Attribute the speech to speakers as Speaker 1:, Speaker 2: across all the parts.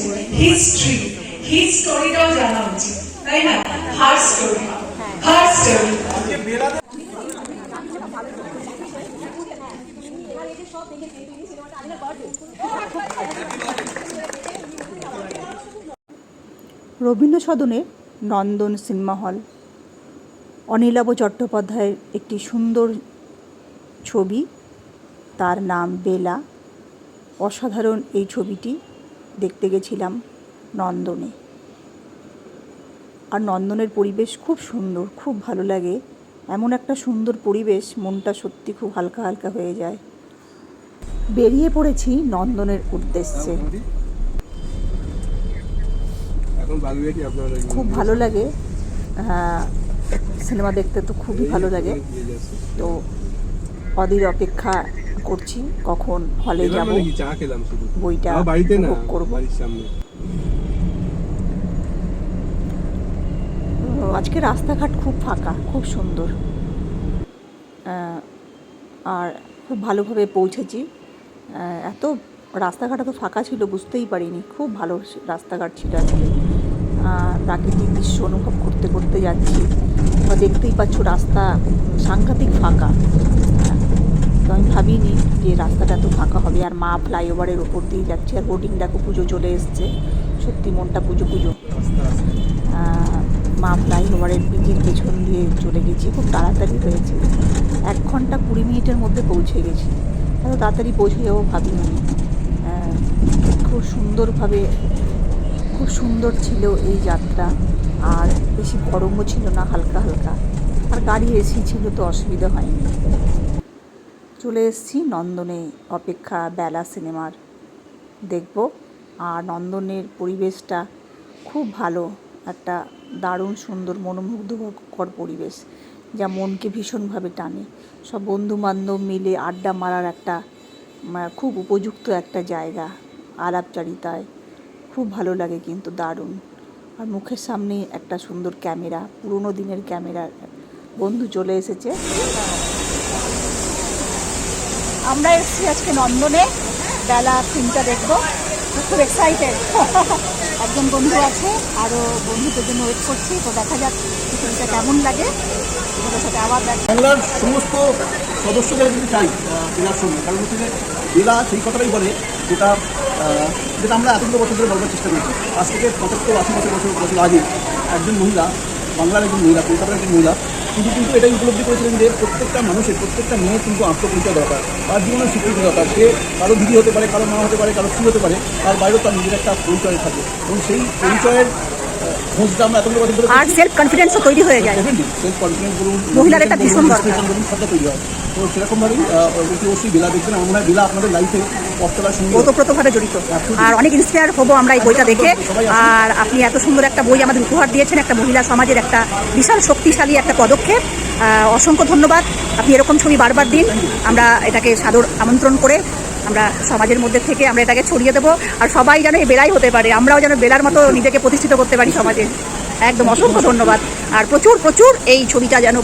Speaker 1: করেছে history hit স্টোরিটাও জানা উচিত, তাই না? Her story her story
Speaker 2: Rabindra সদনে নন্দন সিনেমা হল। অনিলাভ চট্টোপাধ্যায়ের একটি সুন্দর ছবি, তার নাম বেলা। অসাধারণ এই ছবিটি। দেখতে গেছিলাম নন্দনে। আর নন্দনের পরিবেশ খুব সুন্দর খুব ভালো লাগে। এমন একটা সুন্দর পরিবেশ মনটা সত্যি খুব হালকা হালকা হয়ে যায়। বেরিয়ে পড়েছি নন্দনের উদ্দেশ্যে। খুব ভালো লাগে। সিনেমা দেখতে তো খুবই ভালো লাগে। তো অধীর অপেক্ষা করছি কখন হলে যাব। বইটা
Speaker 3: আমার বাড়িতে না
Speaker 2: করব। আজকে রাস্তাঘাট খুব ফাঁকা খুব সুন্দর। আর খুব ভালোভাবে পৌঁছেছি। এত রাস্তাঘাট এত ফাঁকা ছিল বুঝতেই পারিনি। খুব ভালো রাস্তাঘাট ছিল আজকে। প্রাকৃতিক দৃশ্য অনুভব করতে করতে যাচ্ছি। বা দেখতেই পাচ্ছ রাস্তা সাংঘাতিক ফাঁকা। তো আমি ভাবিনি যে রাস্তাটা এত ফাঁকা হবে আর মা ফ্লাইওভারের ওপর দিয়ে যাচ্ছে আর হোর্ডিং দেখো পুজো চলে এসছে। সত্যি মনটা পুজো পুজো। মা ফ্লাইওভারের ব্রিজের পেছন দিয়ে চলে গেছি, খুব তাড়াতাড়ি হয়েছে। এক ঘণ্টা কুড়ি মিনিটের মধ্যে পৌঁছে গেছি। এত তাড়াতাড়ি পৌঁছে যাব ভাবিনি খুব সুন্দরভাবে, খুব সুন্দর ছিল এই যাত্রা। আর বেশি গরমও ছিল না, হালকা হালকা। আর গাড়ি এসি ছিল তো অসুবিধা হয়নি। চলে এসেছি নন্দনে অপেক্ষা বেলা সিনেমার। দেখব, আর নন্দনের পরিবেশটা খুব ভালো, একটা দারুণ সুন্দর মনোমুগ্ধকর পরিবেশ, যা মনকে ভীষণভাবে টানে। সব বন্ধু বান্ধব মিলে আড্ডা মারার একটা খুব উপযুক্ত একটা জায়গা, আলাপচারিতায়। খুব ভালো লাগে কিন্তু দারুণ। আর মুখের সামনে একটা সুন্দর ক্যামেরা, পুরোনো দিনের ক্যামেরা। বন্ধু চলে এসেছে। আমরা এসেছি আজকে নন্দনে। বেলা ফিল্মটা দেখব। খুব এক্সাইটেড একজন বন্ধু আছে আরও বন্ধুদের জন্য ওয়েট করছি, তো দেখা যাক ফিল্মটা কেমন লাগে। সাথে আবার
Speaker 4: বাংলার সমস্ত সদস্যদের কিন্তু চাই বেলার সঙ্গে। কারণ হচ্ছে যে বেলা সেই কথাটাই বলে, যেটা যেটা আমরা এতগুলো বছর ধরে বলবার চেষ্টা করছি। আজ থেকে পঁচাত্তর, আশি বছর বছর বছর আগে একজন মহিলা, বাংলার একজন মহিলা, কলকাতার একজন মহিলা কিন্তু কিন্তু এটাই উপলব্ধি করেছিলেন যে প্রত্যেকটা মানুষের, প্রত্যেকটা মেয়ে কিন্তু আত্মপরিচয় দরকার। তার জীবনের স্বীকৃতি দরকার। সে কারও দিদি হতে পারে, কারও মা হতে পারে, কারও স্ত্রী হতে পারে, তার বাইরেও তার নিজের একটা পরিচয় থাকে। এবং সেই পরিচয়ের
Speaker 2: আর সেলফ কনফিডেন্সও তৈরি হয়ে যায়। মহিলার একটা ভীষণ দরকার।
Speaker 4: inspiration বলুন সবটা তৈরি হয়। তো সেরকমভাবেই অবশ্যই বেলা দেখবেন। আমার মনে হয় বেলা আপনাদের লাইফে
Speaker 2: ওতপ্রোতভাবে জড়িত। আর অনেক ইন্সপায়ার হব আমরা এই বইটা দেখে। আর আপনি এত সুন্দর একটা বই আমাদের উপহার দিয়েছেন একটা মহিলা সমাজের একটা বিশাল শক্তিশালী একটা পদক্ষেপ। অসংখ্য ধন্যবাদ। আপনি এরকম ছবি বারবার দিন। আমরা এটাকে সাদর আমন্ত্রণ করে আমরা সমাজের মধ্যে থেকে আমরা এটাকে ছড়িয়ে দেবো আর সবাই যেন এই বেলাই হতে পারে। আমরাও যেন বেলার মতো নিজেকে প্রতিষ্ঠিত করতে পারি সমাজে। একদম অসংখ্য ধন্যবাদ। আর প্রচুর প্রচুর এই ছবিটা যেন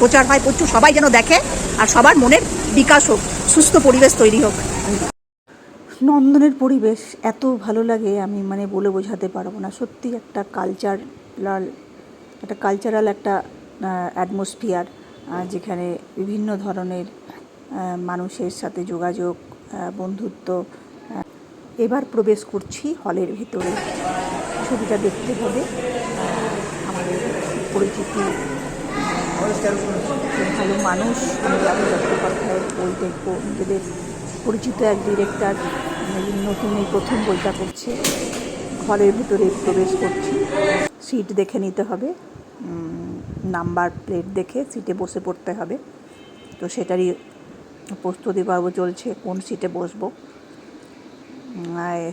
Speaker 2: প্রচার হয়, প্রচুর সবাই যেন দেখে আর সবার মনের বিকাশ হোক, সুস্থ পরিবেশ তৈরি হোক। নন্দনের পরিবেশ এত ভালো লাগে, আমি মানে বলে বোঝাতে পারব না। সত্যি একটা কালচারাল একটা কালচারাল একটা অ্যাটমসফিয়ার যেখানে বিভিন্ন ধরনের মানুষের সাথে যোগাযোগ বন্ধুত্ব এবার প্রবেশ করছি হলের ভিতরে। ছবিটা দেখতে হবে। আমাদের পরিচিতি ভালো মানুষ। চট্টোপাধ্যায়ের বই দেখব নিজেদের পরিচিত এক ডিরেক্টর নতুন এই প্রথম বইটা করছে ঘরের ভিতরে প্রবেশ করছি। সিট দেখে নিতে হবে। নাম্বার প্লেট দেখে সিটে বসে পড়তে হবে। তো সেটারই প্রস্তুতি পর্ব চলছে কোন সিটে বসবো?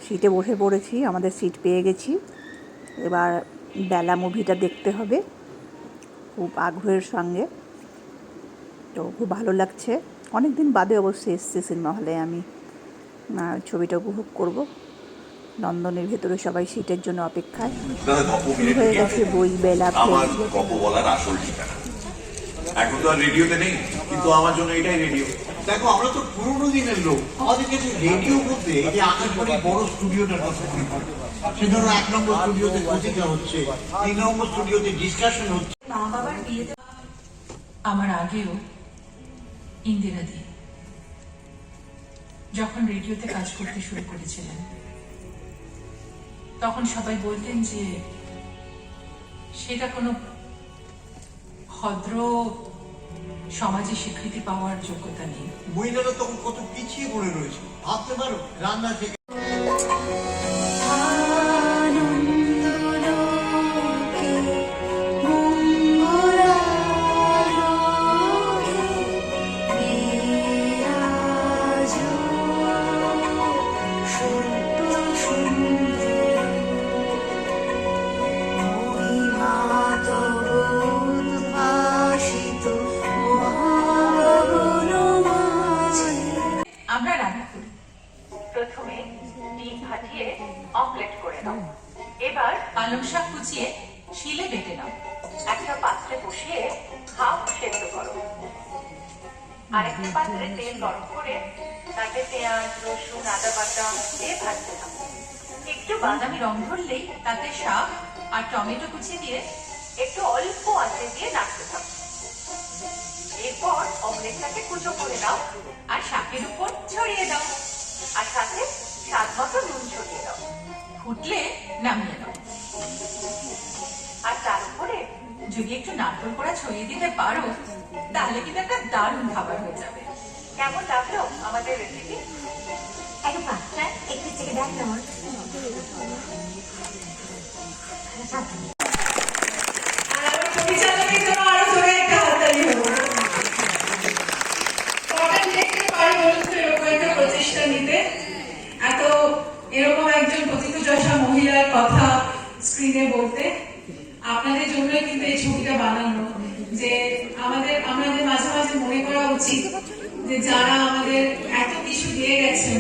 Speaker 2: সিটে বসে পড়েছি আমাদের সিট পেয়ে গেছি। এবার বেলা মুভিটা দেখতে হবে খুব আগ্রহের সঙ্গে। তো খুব ভালো লাগছে। অনেক দিন বাদে অবশ্যই এসছে সিনেমা হলে আমি ছবিটা উপভোগ করব। নন্দনের ভেতরে সবাই সিটের জন্য অপেক্ষায়। হয়ে গেছে বই বেলা
Speaker 5: এখন তো আর রেডিওতে নেই কিন্তু আমার জন্য এটাই রেডিও দেখো, আমরা তো পুরোনো দিনের লোক। আমাদের কাছে রেডিও বলতে, এই আকাশবাণী বড় স্টুডিওটার কথা মনে পড়ে। সে ধরো এক নম্বর স্টুডিওতে পত্রিকা হচ্ছে, তিন নম্বর স্টুডিওতে ডিসকাশন হচ্ছে।
Speaker 6: আমার আগেও ইন্দিরা দি। যখন রেডিওতে কাজ করতে শুরু করেছিলেন, তখন সবাই বলতেন যে, সেটা কোনো ভদ্র সমাজে স্বীকৃতি পাওয়ার যোগ্যতা নেই।
Speaker 5: মহিলারা তখন কত পিছিয়ে পড়ে রয়েছে। ভাবতে পারো, রান্না থেকে
Speaker 6: আরেকটা পাত্রে তেল গরম করে তাতে পেঁয়াজ, রসুন, আদা বাটা দিয়ে ভাজতে থাকো একটু বাদামি রং ধরলেই তাতে শাক আর টমেটো কুচি দিয়ে একটু অল্প আঁচে দিয়ে নাড়তে থাকো এরপর অমলেটটাকে কুচো করে দাও আর শাকের উপর ছড়িয়ে দাও আর সাথে স্বাদ মতো নুন ছড়িয়ে দাও। ফুটলে নামিয়ে দাও আর তার উপরে যদি একটু নারকেল করা ছড়িয়ে দিতে পারো তাহলে কিন্তু একটা দারুণ খাবার হয়ে যাবে। কেমন লাগল আমাদের রেসিপি
Speaker 1: জন্য একটা একটা কথা স্ক্রিনে বলতে। আপনাদের জন্যই কিন্তু এই ছবিটা বানানো। যে আমাদের আমাদের মাঝে মাঝে মনে করা উচিত যে যারা আমাদের এত কিছু দিয়ে গেছেন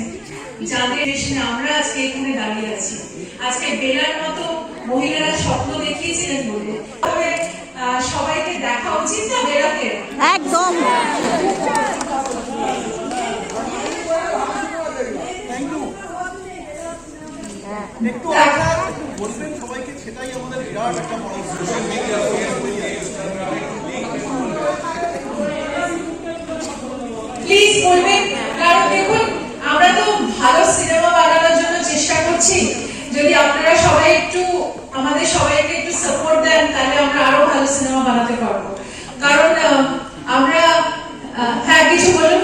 Speaker 1: যাদের আমরা আজকে এখানে দাঁড়িয়ে আছি। আজকে বেলার মতো মহিলারা স্বপ্ন দেখিয়েছিলেন বলে। তবে সবাইকে দেখা উচিত না বেলাকে
Speaker 2: একদম।
Speaker 4: একটু আঘাত বলবেন সবাইকে সেটাই আমাদের বিরাট একটা বড়
Speaker 1: বলবেন? কারণ দেখুন, আমরা তো ভালো সিনেমা বানানোর জন্য চেষ্টা করছি। যদি আপনারা সবাই একটু, আমাদের সবাইকে একটু সাপোর্ট দেন, তাহলে আমরা আরও ভালো সিনেমা বানাতে পারব। কারণ আমরা হ্যাঁ কিছু বলুন।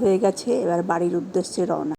Speaker 2: হয়ে গেছে, এবার বাড়ির উদ্দেশ্যে রওনা।